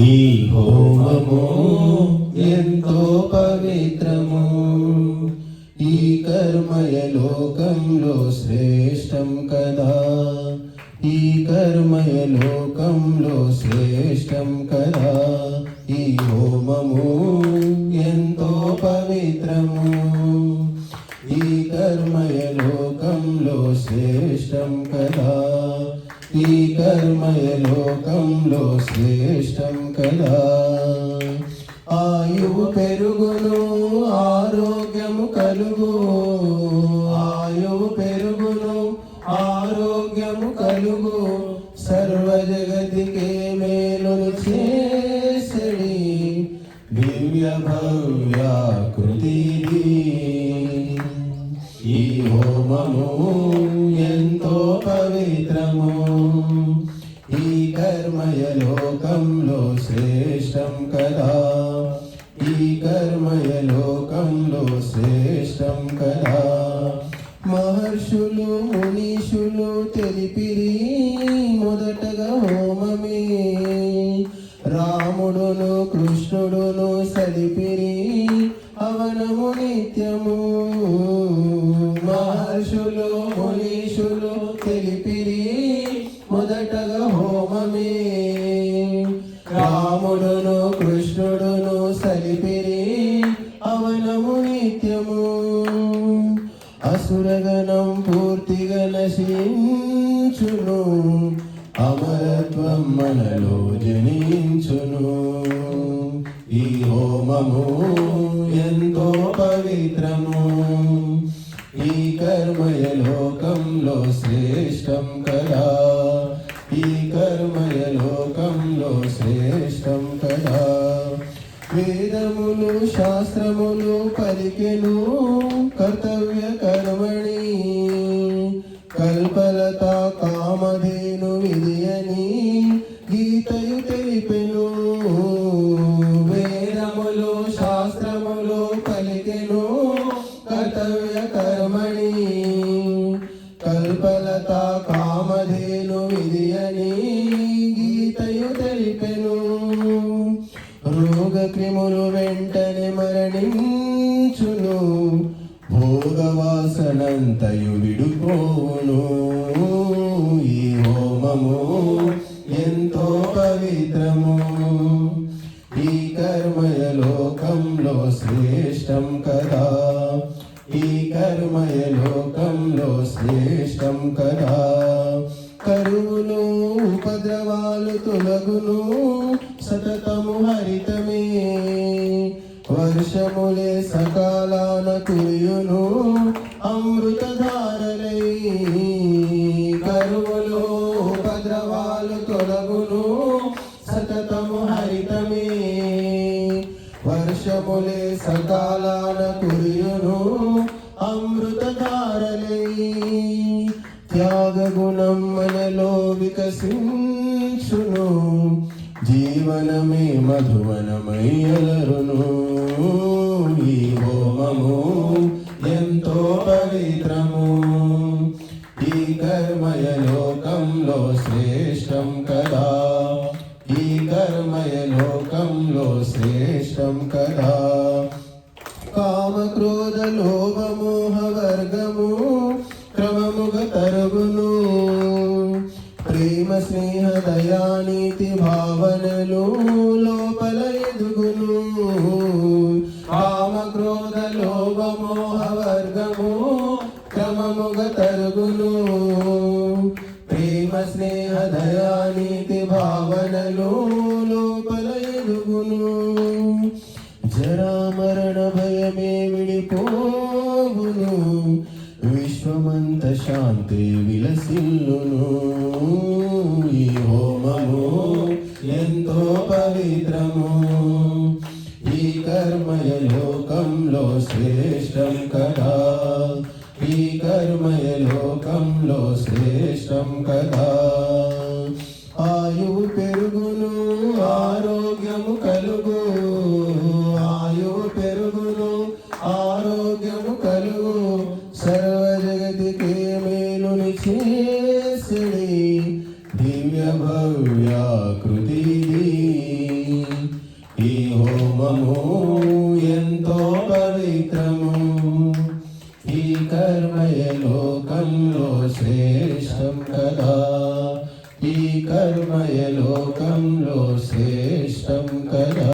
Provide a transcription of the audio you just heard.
ఈ హోమము ఎంతో పవిత్రము. ఈ కర్మయ లోకంలో శ్రేష్టం కదా. ఈ కర్మయ లోకంలో శ్రేష్టం కదా. ఈ హోమము ఈ కర్మయ లోకంలో శ్రేష్టం కదా. ఆయువు పెరుగును ఆరోగ్యము కలుగు. ఆయువు పెరుగును ఆరోగ్యము కలుగు. సర్వ జగతికే మేలు చేసడి దివ్య భవ్యాకృతి కర్మయలోకంలో శ్రేష్టం కదా ఈ కర్మయలోకంలో శ్రేష్టం కదా మహర్షులు మునీషులు తెలిపిరి మొదటగా హోమమే రాముడును కృష్ణుడును సలిపిరి అవనము నిత్యము మహర్షులు మునీషులు మొదటగా హోమమే. రాముడును కృష్ణుడును సలిపిరి అవనము నిత్యము. అసురగణం పూర్తిగా నశించును. అమరత్వం మనలో జనించును. ఈ హోమము ఎంతో పవిత్రము. ఈ కర్మయ లోకంలో శ్రేష్టం కదా. శాస్త్రములు పలికెను కర్తవ్య కర్మణి. కల్పలత కామధేను విధియని గీతయు తెలిపెను. వేదములు శాస్త్రములు పలికెను కర్తవ్య కర్మణి. కల్పలత కామధేను విధియని గీతయు తెలిపెను. రోగ క్రిములు వెంట వాసనంతయు విడుకోను ఈ హోమము ఎంతో పవిత్రము. ఈ కర్మయ లోకంలో శ్రేష్టం కదా. ఈ కర్మయ లోకంలో శ్రేష్టం కదా. కరువును ఉపద్రవాలు తొలగును సతతము హరితమే. వర్షములే సకాలాన కురియును అమృతధారలై కరువులు ఉపద్రవాలు తొలగును సతతము హరితమే. వర్షములే సకాలాన కురియును అమృతధారలై త్యాగ గుణం మనలో వికసించును. జీవనమే మధువనమయ్యలరును. ఈ హోమము ఎంతో పవిత్రము. ఈ కర్మయ లోకంలో శ్రేష్టం కదా. ఈ కర్మయ లోకంలో శ్రేష్టం కదా. కామక్రోధ లోభమోహ వర్గము క్రమముగత ప్రేమ స్నేహ దయానీతి భావనలు లోపల ఎదుగును. కామ క్రోధ లోభమోహ వర్గము క్రమముగ తరుగును. ప్రేమ స్నేహ దయానీతి భావనలు లోపల ఎదుగును. జరా మరణ భయమే విడిపోగును విశ్వమంత శాంతి విలసిల్లును. ఈ హోమము ఎంతో పవిత్రము. ఈ కర్మయ లోకంలో శ్రేష్టం కదా. ఈ కర్మయ లోకంలో శ్రేష్టం కదా. ఆయువు పెరుగును ఆరోగ్యము కలుగు. దివ్య భవ్యాకృతి ఈ హోమము ఎంతో పవిత్రము. ఈ కర్మయ లోకంలో శ్రేష్టం కదా. ఈ కర్మయ లోకంలో శ్రేష్టం కదా.